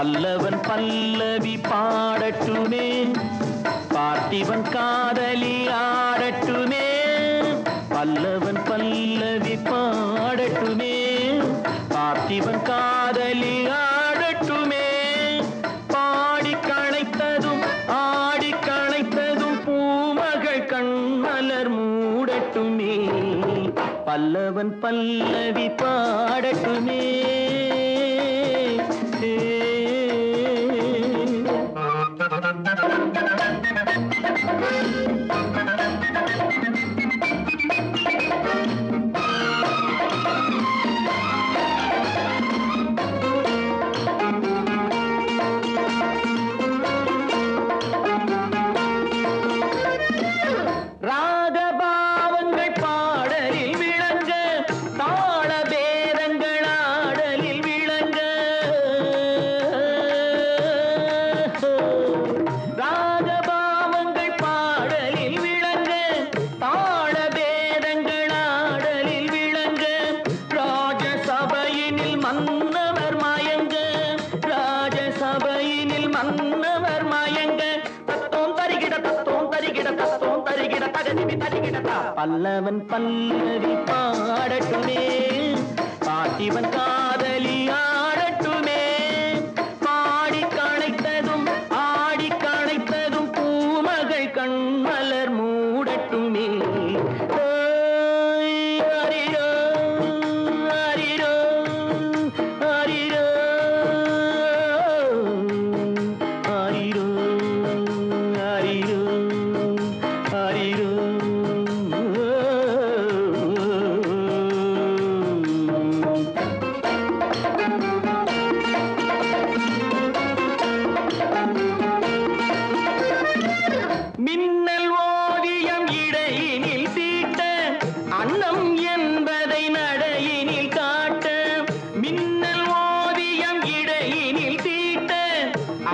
பல்லவன் பல்லவி பாடட்டுமே பார்த்திவன் காதலி ஆடட்டுமே பல்லவன் பல்லவி பாடட்டுமே பார்த்திவன் காதலி ஆடட்டுமே. பாடி களைத்ததும் ஆடி களைத்ததும் பூமகள் கண்மலர் மூடட்டுமே பல்லவன் பல்லவி பாடட்டுமே. பல்லவன் பல்லவி பா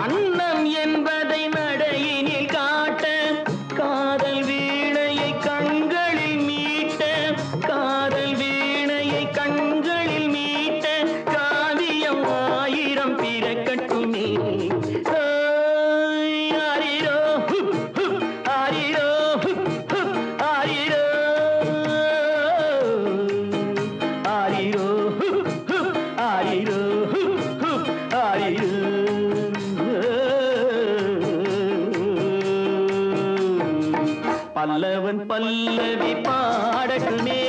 அன்னம் என்பதை நடையினில் காட்ட காதல் வீணையை கண்களில் மீட்ட காதல் வீணையை கண்களில் மீட்ட காவியம் ஆயிரம் பிறக்கட்டுமே. பல்லவன் பல்லவி பாடட்டுமே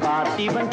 பார்த்திவன்